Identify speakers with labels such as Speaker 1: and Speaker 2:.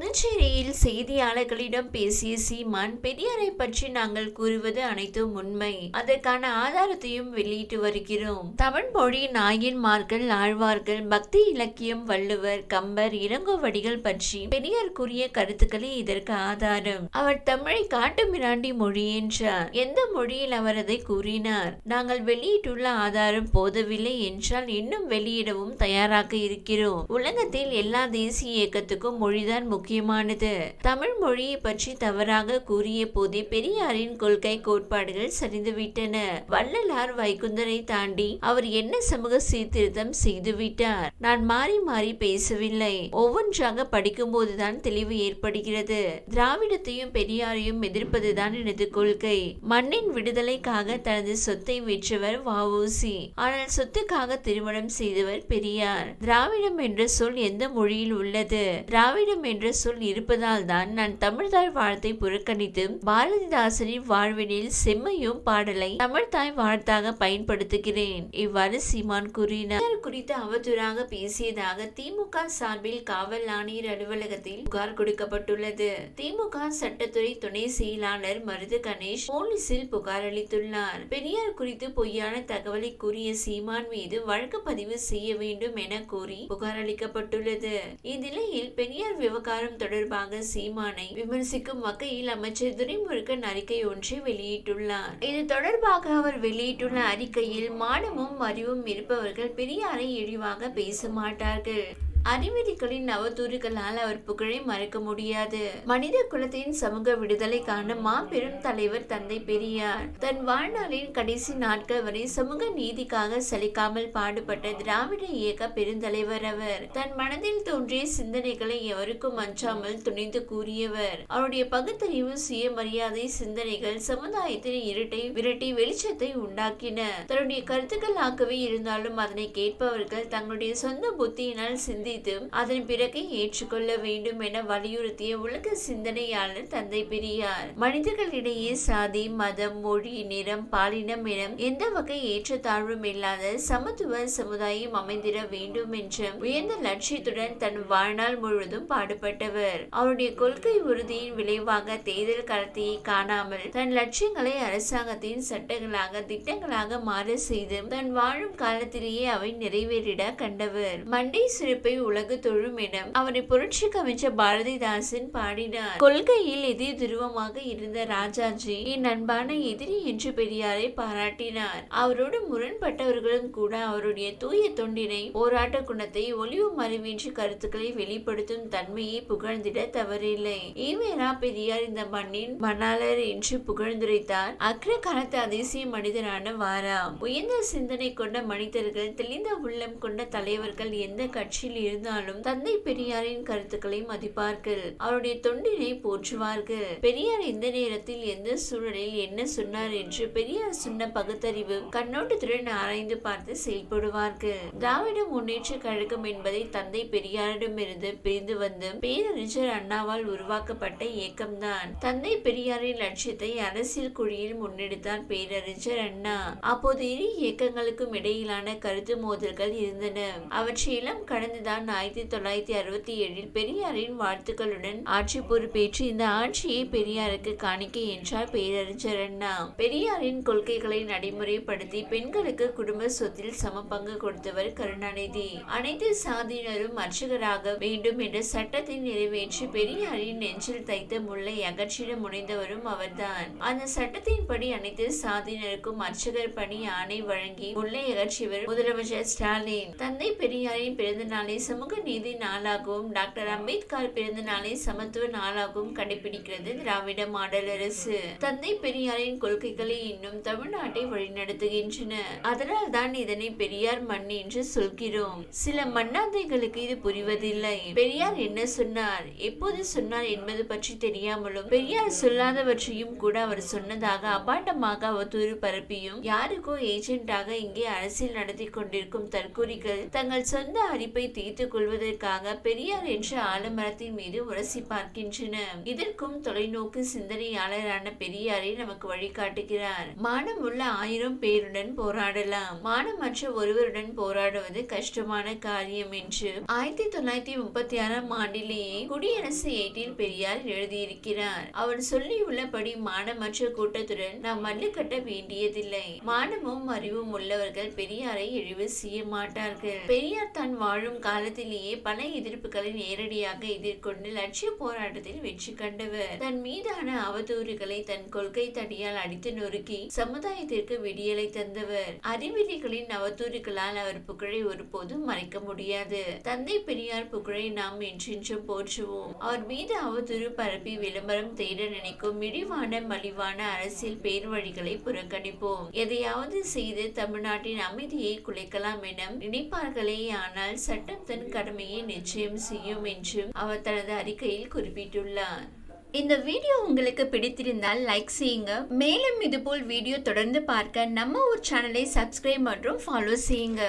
Speaker 1: புதுச்சேரியில் செய்தியாளர்களிடம் பேசிய சீமான் பெரியாரை பற்றி நாங்கள் கூறுவது அனைத்தும் உண்மை. அதற்கான ஆதாரத்தையும் வெளியிட்டு வருகிறோம். தமிழ் மொழி நாயன்மார்கள் ஆழ்வார்கள் பக்தி இலக்கியம் வள்ளுவர் கம்பர் இளங்கோவடிகள் பற்றி பெரியார் கூறிய கருத்துக்களே இதற்கு ஆதாரம். அவர் தமிழை காட்டு மிராண்டி மொழி என்றார். எந்த மொழியில் அவர் அதை கூறினார்? நாங்கள் வெளியிட்டுள்ள ஆதாரம் போதவில்லை என்றால் இன்னும் வெளியிடவும் தயாராக இருக்கிறோம். உலகத்தில் எல்லா தேசிய இயக்கத்துக்கும் மொழிதான் முக்கியமானது. தமிழ் மொழியை பற்றி தவறாக கூறிய போதே பெரியாரின் கொள்கை கோட்பாடுகள் சரிந்துவிட்டன. வள்ளலார் வைகுந்தரை தாண்டி அவர் என்ன சமூக சீர்திருத்தம் செய்துவிட்டார் நான் மாறி மாறி பேசவில்லை. ஒவ்வொன்றாக படிக்கும்போதுதான் தெளிவு ஏற்படுகிறது. திராவிடத்தையும் பெரியாரையும் எதிர்ப்பதுதான் எனது கொள்கை. மண்ணின் விடுதலைக்காக தனது சொத்தை விற்றவர் வஉசி. ஆனால் சொத்துக்காக திருமணம் செய்தவர் பெரியார். திராவிடம் என்ற சொல் எந்த மொழியில் உள்ளது? திராவிடம் என்ற சொல் இருப்பதால் தான் நான் தமிழ்தாய் வாழ்த்தை புறக்கணித்து பாரதிதாசனின் வாழ்வினில் செம்மையும் பாடலை தமிழ்தாய் வாழ்த்தாக பயன்படுத்துகிறேன். இவ்வாறு சீமான் கூறினார். குறித்து அவதூறாக பேசியதாக திமுக சார்பில் காவல் ஆணையர் அலுவலகத்தில் புகார் கொடுக்கப்பட்டுள்ளது. திமுக சட்டத்துறை துணை செயலாளர் மருது கணேஷ் போலீசில் புகார் அளித்துள்ளார். பெரியார் குறித்து பொய்யான தகவலை கூறிய சீமான் மீது வழக்கு பதிவு செய்ய வேண்டும் என கோரி புகார் அளிக்கப்பட்டுள்ளது. இந்நிலையில் பெரியார் விவகாரம் தொடர்பாக சீமானை விமர்சிக்கும் வகையில் அமைச்சர் துரைமுருகன் அறிக்கை ஒன்றை வெளியிட்டுள்ளார். இது தொடர்பாக அவர் வெளியிட்டுள்ள அறிக்கையில் மானமும் அறிவும் இருப்பவர்கள் பெரியாரை இழிவாக பேச மாட்டார்கள். அறிவிலிகளின் அவதூறுகளால் அவர் புகழை மறக்க முடியாது. மனித குலத்தின் சமூக விடுதலைக்கான மாபெரும் தலைவர் தந்தை பெரியார். தன் வாழ்நாளின் கடைசி நாட்கள் வரை சமூக நீதிக்காக சலிக்காமல் பாடுபட்ட திராவிட இயக்க பெருந்தலைவர் அவர். தன் மனதில் தோன்றிய சிந்தனைகளை எவருக்கும் அஞ்சாமல் துணிந்து கூறியவர். அவருடைய பகுத்தறிவு சுயமரியாதை சிந்தனைகள் சமுதாயத்தின் இருட்டை விரட்டி வெளிச்சத்தை உண்டாக்கின. தன்னுடைய கருத்துக்களாகவே இருந்தாலும் அதனை கேட்பவர்கள் தங்களுடைய சொந்த புத்தியினால் சிந்தி சிந்தித்து அதன் பிறகு ஏற்றுக்கொள்ள வேண்டும் என வலியுறுத்திய உலக சிந்தனையாளர் தந்தை பெரியார். மனிதர்களிடையே சாதி மதம் மொழி நிறம் பாலினம் என எந்த வகை ஏற்றத்தாழ்வும் இல்லாத சமத்துவ சமுதாயம் அமைந்திட வேண்டும் என்ற உயர்ந்த லட்சியத்துடன் தன் வாழ்நாள் முழுவதும் பாடுபட்டவர். அவருடைய கொள்கை உறுதியின் விளைவாக தேர்தல் களத்தையை காணாமல் தன் லட்சியங்களை அரசாங்கத்தின் சட்டங்களாக திட்டங்களாக மாற செய்து தன் வாழும் காலத்திலேயே அவை நிறைவேறிட கண்டவர். மண்டை சிறப்பை உலகு தொழும் என அவரை புரட்சி கவிஞர் பாரதிதாசன் பாடினார். கொள்கையில் எதிர் துருவமாக இருந்த ராஜாஜி என் அன்பான எதிரி என்று பெரியாரை பாராட்டினார். அவரோடு முரண்பட்டவர்களும் கூட அவருடைய தூய தொண்டினை போராட்ட குணத்தை ஒளிவு மறைவின்றி கருத்துக்களை வெளிப்படுத்தும் தன்மையை புகழ்ந்திட தவறில்லை. ஈவேரா பெரியார் இந்த மண்ணின் மணாளர் என்று புகழ்ந்துரைத்தார். அக்ர காலத்து அதிசய மனிதரான வாரா உயர்ந்த சிந்தனை கொண்ட மனிதர்கள் தெளிந்த உள்ளம் கொண்ட தலைவர்கள் எந்த கட்சியில் இருந்தாலும் தந்தை பெரியாரின் கருத்துக்களை மதிப்பார்கள். அவருடைய தொண்டினை போற்றுவார்கள். பெரியார் எந்த நேரத்தில் எந்த சூழலில் என்ன சொன்னார் என்று பெரியார் சொன்ன பகுத்தறிவு கண்ணோட்டத்துடன் ஆராய்ந்து பார்த்து செயல்படுவார்கள். திராவிட முன்னேற்ற கழகம் என்பதை தந்தை பெரியாரிடமிருந்து பிரிந்து வந்து பேரறிஞர் அண்ணாவால் உருவாக்கப்பட்ட இயக்கம்தான். தந்தை பெரியாரின் லட்சியத்தை அரசியல் குழியில் முன்னெடுத்தார் பேரறிஞர் அண்ணா. அப்போது இரு இயக்கங்களுக்கும் இடையிலான கருத்து மோதல்கள் இருந்தன. அவற்றையெல்லாம் கடந்துதான் ஆயிரத்தி தொள்ளாயிரத்தி அறுபத்தி ஏழில் பெரியாரின் வாழ்த்துக்களுடன் ஆட்சி பொறுப்பேற்று இந்த ஆட்சியை பெரியாருக்கு காணிக்கை என்றார் பேரறிஞர் அண்ணா. பெரியாரின் கொள்கைகளை நடைமுறைப்படுத்தி பெண்களுக்கு குடும்ப சொத்தில் சம பங்கு கொடுத்தவர் கருணாநிதி. அனைத்து சாதியினரும் அர்ச்சகராக வேண்டும் என்ற சட்டத்தை நிறைவேற்றி பெரியாரின் நெஞ்சில் தைத்த முல்லை அகற்றிட முனைந்தவரும் அவர்தான். அந்த சட்டத்தின்படி அனைத்து சாதியினருக்கும் அர்ச்சகர் பணி ஆணை வழங்கி முல்லை அகற்றியவர் முதலமைச்சர் ஸ்டாலின். தந்தை பெரியாரின் பிறந்த நாளை சமூக நீதி நாளாகவும் டாக்டர் அம்பேத்கர் பிறந்த நாளை சமத்துவ நாளாகவும் கடைபிடிக்கிறது திராவிட மாடல் அரசு. தந்தை பெரியாரின் கொள்கைகளை இன்னும் தமிழ்நாட்டை வழிநடத்துகின்றன. அதனால் தான் இதனை பெரியார் மண் என்று சொல்கிறோம். சில மண்ணாந்தைகளுக்கு இது புரிவதில்லை. பெரியார் என்ன சொன்னார்? எப்போது சொன்னார் என்பது பற்றி தெரியாமலும் பெரியார் சொல்லாதவற்றையும் கூட அவர் சொன்னதாக அபாண்டமாக அவதூறு பரப்பியும் யாருக்கோ ஏஜென்டாக இங்கே அரசியல் நடத்தி கொண்டிருக்கும் தற்கூரிகள் தங்கள் சொந்த அறிப்பை தீர்த்து வைத்துக் கொள்வதற்காக பெரியார் என்ற ஆலமரத்தின் மீது உரசி பார்க்கின்றன இதற்கும் தொலைநோக்கு சிந்தனையாளரான பெரியாரை நமக்கு வழிகாட்டுகிறார். மானம் உள்ள ஆயிரம் பேருடன் போராடலாம். மானமற்ற ஒருவருடன் போராடுவது கஷ்டமான காரியம் என்று ஆயிரத்தி தொள்ளாயிரத்தி முப்பத்தி ஆறாம் ஆண்டிலேயே குடியரசு ஏட்டில் பெரியார் எழுதியிருக்கிறார். அவர் சொல்லியுள்ளபடி மானமற்ற கூட்டத்துடன் நாம் மல்லு கட்ட வேண்டியதில்லை. மானமும் அறிவும் உள்ளவர்கள் பெரியாரை இழிவு செய்ய மாட்டார்கள். பெரியார் தான் வாழும் கால காலத்திலேயே பல எதிர்ப்புகளை நேரடியாக எதிர்கொண்டு லட்சிய போராட்டத்தில் வெற்றி கண்டவர். தன் மீதான அவதூறுகளை தன் கொள்கை தடியால் அடித்து நொறுக்கி சமுதாயத்திற்கு விடியலை தந்தவர். அறிவிலிகளின் அவதூறுகளால் அவர் புகழை ஒருபோதும் மறைக்க முடியாது. தந்தை பெரியார் புகழை நாம் என்றென்றும் போற்றுவோம். அவர் மீது அவதூறு பரப்பி விளம்பரம் தேட நினைக்கும் இழிவான மலிவான அரசியல் பேர் வழிகளை புறக்கணிப்போம். எதையாவது செய்து தமிழ்நாட்டின் அமைதியை குலைக்கலாம் என நினைப்பார்களே ஆனால் சட்டம் தன் கடமையை நிச்சயம் செய்யும் என்றும் அவர் தனது அறிக்கையில் குறிப்பிட்டுள்ளார். இந்த வீடியோ உங்களுக்கு பிடித்திருந்தால் லைக் செய்யுங்க. மேலும் இதுபோல் வீடியோ தொடர்ந்து பார்க்க நம்ம ஒரு சேனலை சப்ஸ்கிரைப் மற்றும் ஃபாலோ செய்யுங்க.